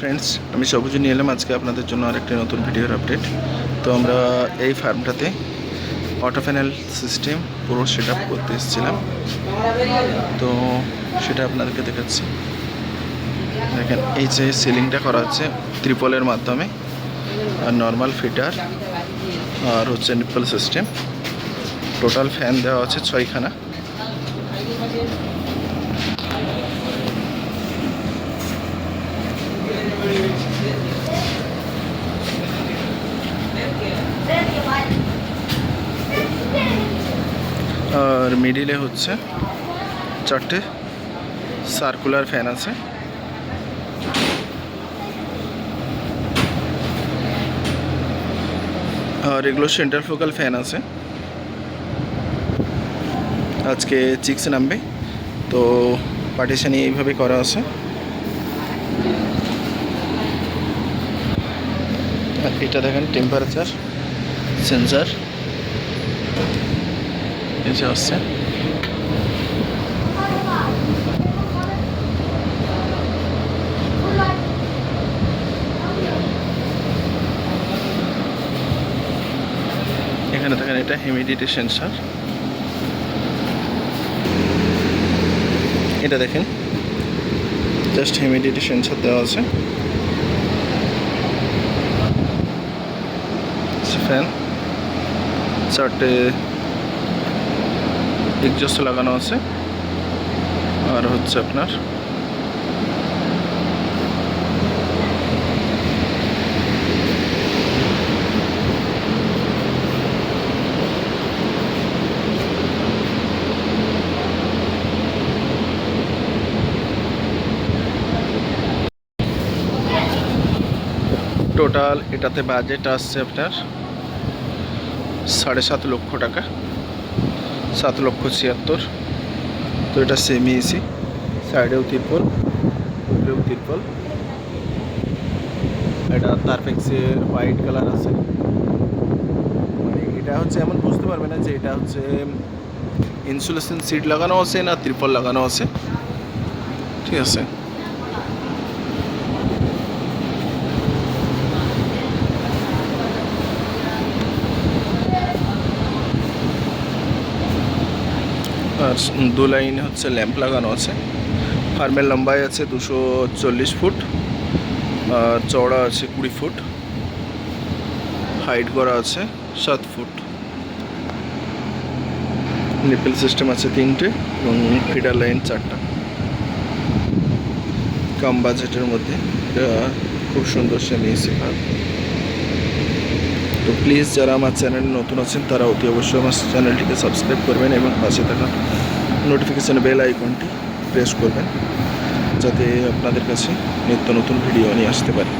Friends আমি সবুজ নিয়ে এলাম। আজকে আপনাদের জন্য আরেকটি নতুন ভিডিওর আপডেট তো আমরা এই ফার্মটাতে অটো প্যানেল সিস্টেম পুরো সেট আপ করতে এসেছিলাম। তো সেটা আপনাদেরকে দেখাচ্ছি। দেখেন, এই যে সিলিংটা করা হচ্ছে ত্রিপলের মাধ্যমে। আর নর্মাল ফিটার আর হচ্ছে নিপল সিস্টেম টোটাল ফ্যান দেওয়া আছে ছয়খানা। আর মিডিলে হচ্ছে চারটে সার্কুলার ফ্যান আছে। আর এগুলো সেন্ট্রাল ফোকাল ফ্যান আছে। আজকে চিক্স নামবে। তো পার্টিশানি এইভাবে করা আছে। এটা দেখেন টেম্পারেচার সেন্সার এসে আসছে। এখানে দেখেন এটা হিউমিডিটি সেন্সার এটা দেখেন জাস্ট হিউমিডিটি সেন্সার দেওয়া আছে। ফ্যান চারটে এক্সজস্ট লাগানো আছে আর হচ্ছে আপনার টোটাল এটাতে বাজেট আসছে আপনার সাড়ে সাত লক্ষ টাকা, সাত লক্ষ ছিয়াত্তর। তো এটা সেমি এসি সাইডেও তিরপল, উপরেও তিরপল। এটা তারপেক্সের হোয়াইট কালার আছে। মানে এটা হচ্ছে এমন বুঝতে পারবে না যে এটা হচ্ছে ইনসুলেশন সিট লাগানো আছে না ত্রিপল লাগানো আছে। ঠিক আছে? দু লাইনে হচ্ছে ল্যাম্প লাগানো আছে। ফার্মের লম্বাই আছে দুশো চল্লিশ ফুট চওড়া আছে কুড়ি ফুট, হাইট করা আছে সাত ফুট। নিপেল সিস্টেম আছে তিনটে এবং ফিডার লাইন চারটা। কম বাজেটের মধ্যে এটা খুব সুন্দর সে নিয়েছে তো প্লিজ যারা আমার চ্যানেলে নতুন আছেন, তারা অতি অবশ্যই আমার চ্যানেলটিকে সাবস্ক্রাইব করবেন এবং পাশে থাকা নোটিফিকেশান বেল আইকনটি প্রেস করবেন, যাতে আপনাদের কাছে নিত্য নতুন ভিডিও নিয়ে আসতে পারে।